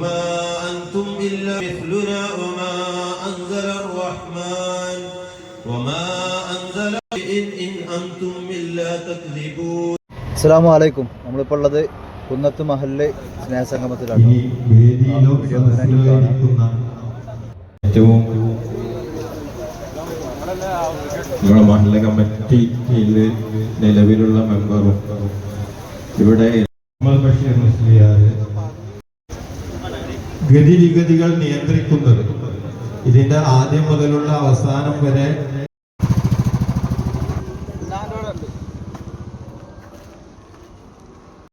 ما أنتم إلا مثلنا وما أنزل الرحمن وما أنزل إن إن أنتم إلا تكذبون അസ്സാമു അലൈക്കും നമ്മളിപ്പോൾ ഉള്ളത് കുന്നത്ത് മഹല്ല് സ്നേഹസംഗമത്തിലാണ് ഈ വേദിയിലോ സദസ്സിലോ ഇരിക്കുന്ന ഏറ്റവും നമ്മുടെ മണ്ഡല കമ്മിറ്റിയിൽ നിലവിലുള്ള മെമ്പറും ഇവിടെ മുഹമ്മദ് ബഷീർ മുസ്ലിയാർ ഗതിവിഗതികൾ നിയന്ത്രിക്കുന്നത്. ഇതിന്റെ ആദ്യം മുതലുള്ള അവസാനം വരെ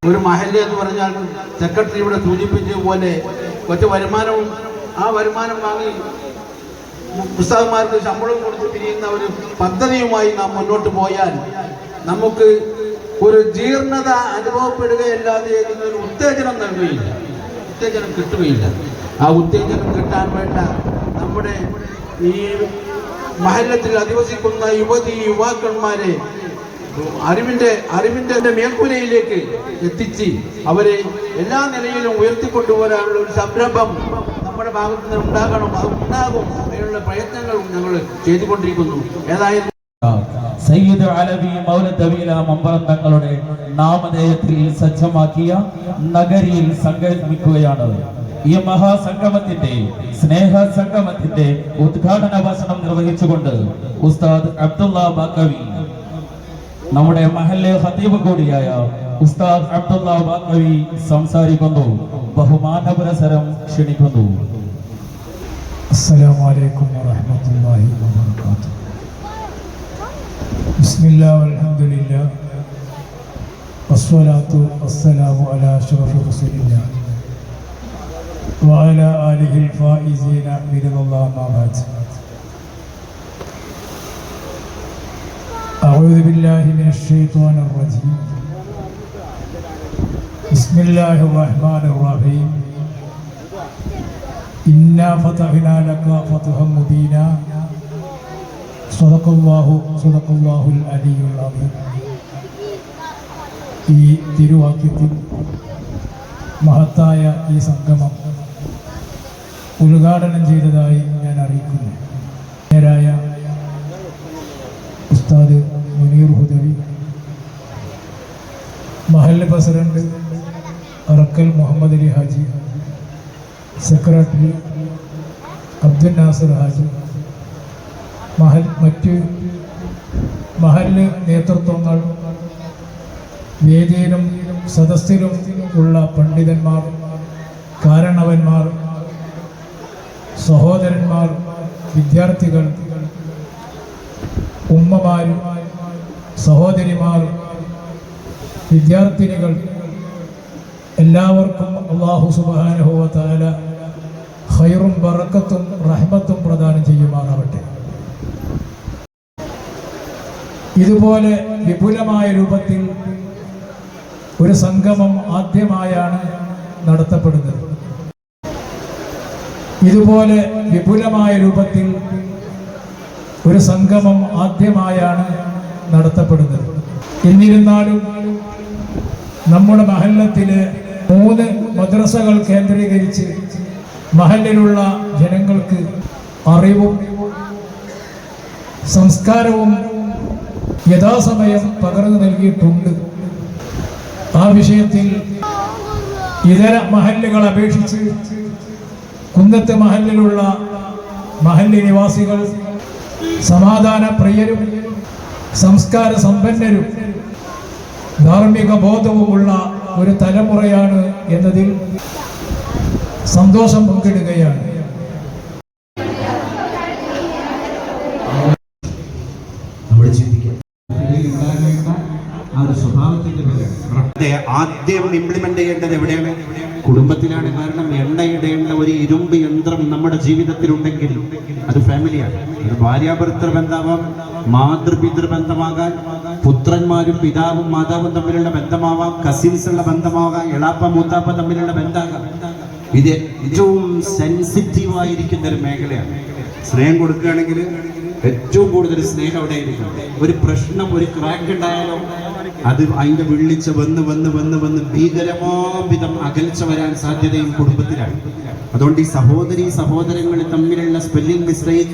ഒരു മഹല്ല് എന്ന് പറഞ്ഞാൽ സെക്രട്ടറി ഇവിടെ സൂചിപ്പിച്ച പോലെ കുറച്ച് വരുമാനവും ആ വരുമാനം വാങ്ങി പുസ്തകന്മാർക്ക് ശമ്പളം കൊടുത്ത് തിരിയുന്ന ഒരു പദ്ധതിയുമായി നാം മുന്നോട്ട് പോയാൽ നമുക്ക് ഒരു ജീർണത അനുഭവപ്പെടുകയല്ലാതെ ഒരു ഉത്തേജനം നൽകുകയില്ല. ഉത്തേജനം കിട്ടുകയില്ല. ആ ഉത്തേജനം കിട്ടാൻ വേണ്ട. നമ്മുടെ ഈ മഹല്ലത്തിൽ അധിവസിക്കുന്ന യുവതി യുവാക്കന്മാരെ അറിവിന്റെ അറിവിന്റെ മേൽക്കൂരയിലേക്ക് എത്തിച്ച് അവരെ എല്ലാ നിലയിലും ഉയർത്തിക്കൊണ്ടുപോരാനുള്ള ഒരു സംരംഭം നമ്മുടെ ഭാഗത്ത് നിന്ന് ഉണ്ടാകണം. അത് ഉണ്ടാകും. അതിനുള്ള പ്രയത്നങ്ങൾ ഞങ്ങൾ ചെയ്തുകൊണ്ടിരിക്കുന്നു. ഏതായാലും സയ്യിദ് അലവി മൗലത്തവീല മമ്പറം തങ്ങളുടെ നാമധേയത്തിൽ സജ്ജമാക്കിയ നഗരിയിൽ സംഘടിപ്പിക്കുകയാണ്. ഈ മഹാസംഗമത്തിന്റെ സ്നേഹ സംഗമത്തിന്റെ ഉദ്ഘാടന ഭാഷണം നിർവഹിച്ചുകൊണ്ട് ഉസ്താദ് അബ്ദുള്ള ബാക്കവി നമ്മുടെ മഹല്ലെ ഹതീബ് കൂടിയായ ഉസ്താദ് അബ്ദുള്ള ബാക്കവി സംസാരിക്കുന്നു ബഹുമാന പുരസരം ക്ഷണിക്കുന്നു. അസ്സലാമു അലൈക്കും വറഹ്മത്തുള്ളാഹി വബറകാതുഹു. بسم الله والحمد لله والصلاة والسلام على أشرف رسول الله وعلى آله الفائزين برضا الله ما بعد. أعوذ بالله من الشيطان الرجيم. بسم الله الرحمن الرحيم. إنا فتحنا لك فتحا مبينا. സ്വതക്കുംവാഹു സ്വതക്കുംവാഹുൽ അലിയുള്ളത് ഈ തിരുവാക്യത്തിൽ മഹത്തായ ഈ സംഗമം ഉദ്ഘാടനം ചെയ്തതായി ഞാൻ അറിയിക്കുന്നു. നേരായ ഉസ്താദ് മുനീർ ഹുദവി മഹൽ പ്രസിഡന്റ് അറക്കൽ മുഹമ്മദ് അലി ഹാജി സെക്രട്ടറി അബ്ദുൽ നാസർ ഹാജി മഹൽ മറ്റ് മഹലിന് നേതൃത്വങ്ങൾ വേദിയിലും സദസ്സിലും ഉള്ള പണ്ഡിതന്മാർ കാരണവന്മാർ സഹോദരന്മാർ വിദ്യാർത്ഥികൾ ഉമ്മമാർ സഹോദരിമാർ വിദ്യാർത്ഥിനികൾ എല്ലാവർക്കും അള്ളാഹു സുബാനുഭവ താല ഹൈറും ബറക്കത്തും റഹ്മത്തും പ്രദാനം ചെയ്യുമാറാവട്ടെ. ഇതുപോലെ വിപുലമായ രൂപത്തിൽ ഒരു സംഗമം ആദ്യമായാണ് നടത്തപ്പെടുന്നത്. ഇതുപോലെ വിപുലമായ രൂപത്തിൽ ഒരു സംഗമം ആദ്യമായാണ് നടത്തപ്പെടുന്നത്. എന്നിരുന്നാലും നമ്മുടെ മഹല്ലത്തിലെ മൂന്ന് മദ്രസകൾ കേന്ദ്രീകരിച്ച് മഹല്ലിലുള്ള ജനങ്ങൾക്ക് അറിവും സംസ്കാരവും യഥാസമയം പകർന്നു നൽകിയിട്ടുണ്ട്. ആ വിഷയത്തിൽ ഇതര മഹല്ലുകൾ അപേക്ഷിച്ച് കുന്നത്തെ മഹല്ലിലുള്ള മഹല്ലി നിവാസികൾ സമാധാന പ്രിയരും സംസ്കാര സമ്പന്നരും ധാർമ്മിക ബോധവുമുള്ള ഒരു തലമുറയാണ് എന്നതിൽ സന്തോഷം പങ്കിടുകയാണ് നമ്മൾ ചിന്തിക്കാം ഉണ്ടാകേണ്ട ആ ഒരു സ്വഭാവത്തിന്റെ പേരാണ് അതെ ആദ്യം ഇംപ്ലിമെന്റ് ചെയ്യേണ്ടത് എവിടെയാണ്? കുടുംബത്തിലാണ്. കാരണം എണ്ണയിടേണ്ട ഒരു ഇരുമ്പ് യന്ത്രം നമ്മുടെ ജീവിതത്തിലുണ്ടെങ്കിൽ അത് ഫാമിലിയാണ് അത് ഭാര്യാഭർത്തൃ ബന്ധമാവാം മാതൃപിതൃ ബന്ധമാകാൻ പുത്രന്മാരും പിതാവും മാതാവും തമ്മിലുള്ള ബന്ധമാവാം കസിൻസ് ഉള്ള ബന്ധമാകാം എളാപ്പ മൂത്താപ്പ തമ്മിലുള്ള ബന്ധമാകാം. ഇത് ഏറ്റവും സെൻസിറ്റീവ് ആയിരിക്കുന്ന ഒരു മേഖലയാണ്. സ്നേഹം കൊടുക്കുകയാണെങ്കിൽ ഏറ്റവും കൂടുതൽ സ്നേഹം അവിടെ ആയിരിക്കും ഒരു പ്രശ്നം ഒരു ക്രാക്ക് ഉണ്ടായാലോ അത് അതിന്റെ വിളിച്ച് വന്ന് വന്ന് വന്ന് വന്ന് ഭീകരമോ വിധം അകൽച്ച വരാൻ സാധ്യതയും കുടുംബത്തിലാണ്. അതുകൊണ്ട് ഈ സഹോദരി സഹോദരങ്ങൾ തമ്മിലുള്ള സ്പെല്ലിംഗ് മിസ്റ്റേക്ക്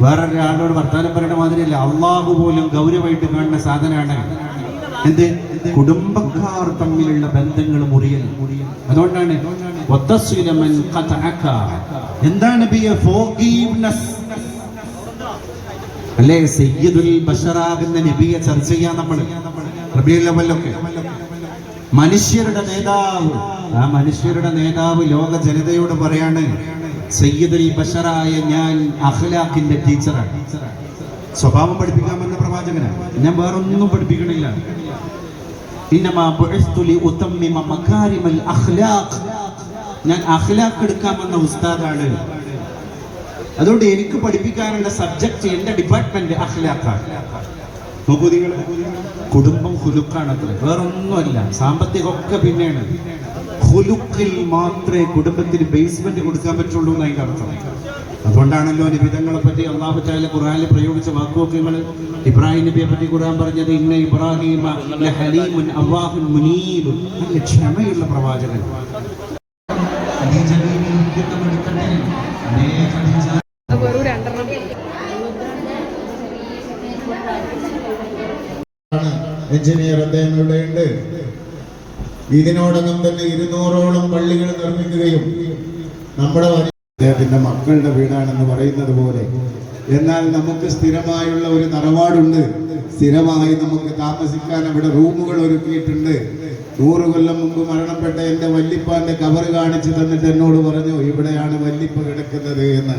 വേറൊരാളോട് വർത്താനം പറയുന്ന മാതിരിയല്ല. അള്ളാഹു പോലും ഗൗരവമായിട്ട് കാണുന്ന സാധനമാണ്. എന്ത്? കുടുംബക്കാർ തമ്മിലുള്ള ബന്ധങ്ങൾ മുറിയൽ. അതുകൊണ്ടാണ്. എന്താണ് ഫോർഗീവ്നെസ് അല്ലേ? സയ്യിദുൽ ബഷറാകുന്ന നബിയെ ചർച്ച ചെയ്യാൻ നമ്മൾ റബീഉൽ അവ്വലൊക്കെ മനുഷ്യരുടെ നേതാവ് ആ മനുഷ്യരുടെ നേതാവ് ലോക ജനതയോട് പറയാണ് സയ്യിദുൽ ബഷറായ ഞാൻ അഖ്ലാഖിന്റെ ടീച്ചറാണ്. സ്വഭാവം പഠിപ്പിക്കാമെന്ന പ്രവാചകനാണ് ഞാൻ വേറൊന്നും പഠിപ്പിക്കണില്ല. ഞാൻ അഖ്ലാഖ് എടുക്കാമെന്ന ഉസ്താദാണ്. അതുകൊണ്ട് എനിക്ക് പഠിപ്പിക്കാനുള്ള സബ്ജക്റ്റ് എന്റെ ഡിപ്പാർട്ട്മെന്റ് അഖ്ലാഖാണ്. നോക്കൂ നിങ്ങൾ കുടുംബം ഹുലുക്കാണ് അത്ര വേറൊന്നുമല്ല. സാമ്പത്തികമൊക്കെ പിന്നെയാണ്. ഹുലുക്കിൽ മാത്രമേ കുടുംബത്തിന് ബേസ്മെന്റ് കൊടുക്കാൻ പറ്റുള്ളൂ എന്ന് അതിന്റെ അർത്ഥം അതുകൊണ്ടാണല്ലോ നിബിധങ്ങളെ പറ്റി അള്ളാഹു താല ഖുറാനിൽ പ്രയോഗിച്ച വാക്കുവൊക്കെ നിങ്ങൾ ഇബ്രാഹിം നബിയെ പറ്റി ഖുറാൻ പറഞ്ഞത് ഇന്ന ഇബ്രാഹിം ഹലീമുൻ അവ്വാഹുൻ മുനീബ് ക്ഷമയുള്ള പ്രവാചകൻ. എഞ്ചിനീയർ അദ്ദേഹം ഇവിടെയുണ്ട് ഇതിനോടകം തന്നെ ഇരുന്നൂറോളം പള്ളികൾ നിർമ്മിക്കുകയും നമ്മുടെ അദ്ദേഹത്തിന്റെ മക്കളുടെ വീടാണെന്ന് പറയുന്നത് പോലെ. എന്നാൽ നമുക്ക് സ്ഥിരമായുള്ള ഒരു തറവാടുണ്ട്. സ്ഥിരമായി നമുക്ക് താമസിക്കാൻ അവിടെ റൂമുകൾ ഒരുക്കിയിട്ടുണ്ട്. നൂറ് കൊല്ലം മുമ്പ് മരണപ്പെട്ട എന്റെ വല്ലിപ്പാന്റെ കവർ കാണിച്ചു തന്നിട്ട് എന്നോട് പറഞ്ഞു ഇവിടെയാണ് വല്ലിപ്പ കിടക്കുന്നത് എന്ന്.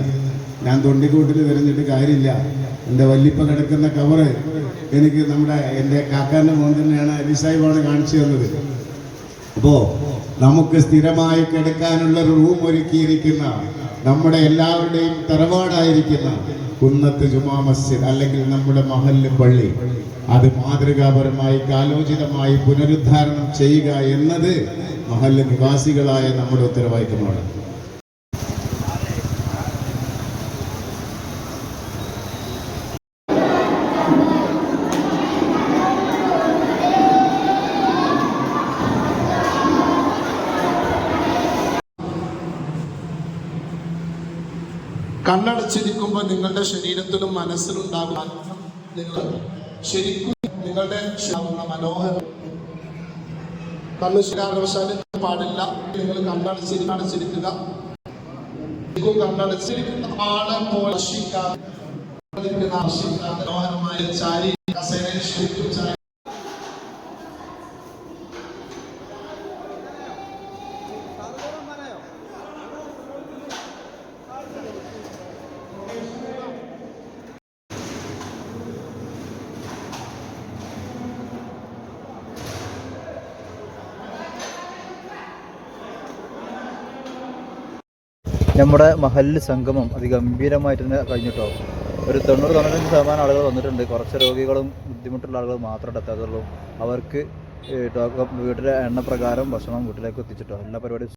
ഞാൻ തൊണ്ടിക്കൂട്ടിൽ തിരഞ്ഞിട്ട് കാര്യമില്ല. എന്റെ വല്ലിപ്പ കിടക്കുന്ന കവറ് എനിക്ക് നമ്മുടെ എന്റെ കാക്കാന്റെ മോൻ തന്നെയാണ് അലിസാഹിബാണ് കാണിച്ചു തന്നത്. അപ്പോൾ നമുക്ക് സ്ഥിരമായി കിടക്കാനുള്ള റൂം ഒരുക്കിയിരിക്കുന്ന നമ്മുടെ എല്ലാവരുടെയും തറവാടായിരിക്കുന്ന കുന്നത്ത് ജുമാ മസ്ജിദ് അല്ലെങ്കിൽ നമ്മുടെ മഹല്ല് പള്ളി അത് മാതൃകാപരമായി കാലോചിതമായി പുനരുദ്ധാരണം ചെയ്യുക എന്നത് മഹല്ല് നിവാസികളായ നമ്മുടെ ഉത്തരവാദിത്തമാണ്. കണ്ണടച്ചിരിക്കുമ്പോൾ നിങ്ങളുടെ ശരീരത്തിലും മനസ്സിലുണ്ടാകുന്ന നിങ്ങൾ ശരിക്കും നിങ്ങളുടെ മനോഹരം. കണ്ണ് ശികാരണവശാലും പാടില്ല. നിങ്ങൾ കണ്ണടച്ചിരി അടച്ചിരിക്കുക ശരിക്കും കണ്ണടച്ചിരിക്കുന്ന ആളെ പോലെ ആശിക്കാതെ മനോഹരമായ ചാരി കസേരയിൽ ശരിക്കും ചാരി നമ്മുടെ മഹല്ല് സംഗമം അതിഗംഭീരമായിട്ട് തന്നെ കഴിഞ്ഞിട്ടോ? ഒരു തൊണ്ണൂറ് തൊണ്ണൂറ്റഞ്ച് ശതമാനം ആളുകൾ വന്നിട്ടുണ്ട്. കുറച്ച് രോഗികളും ബുദ്ധിമുട്ടുള്ള ആളുകൾ മാത്രമേ എത്താത്തുള്ളൂ. അവർക്ക് വീട്ടിലെ എണ്ണപ്രകാരം ഭക്ഷണം വീട്ടിലേക്ക് എത്തിച്ചിട്ടോ? എല്ലാ പരിപാടിയും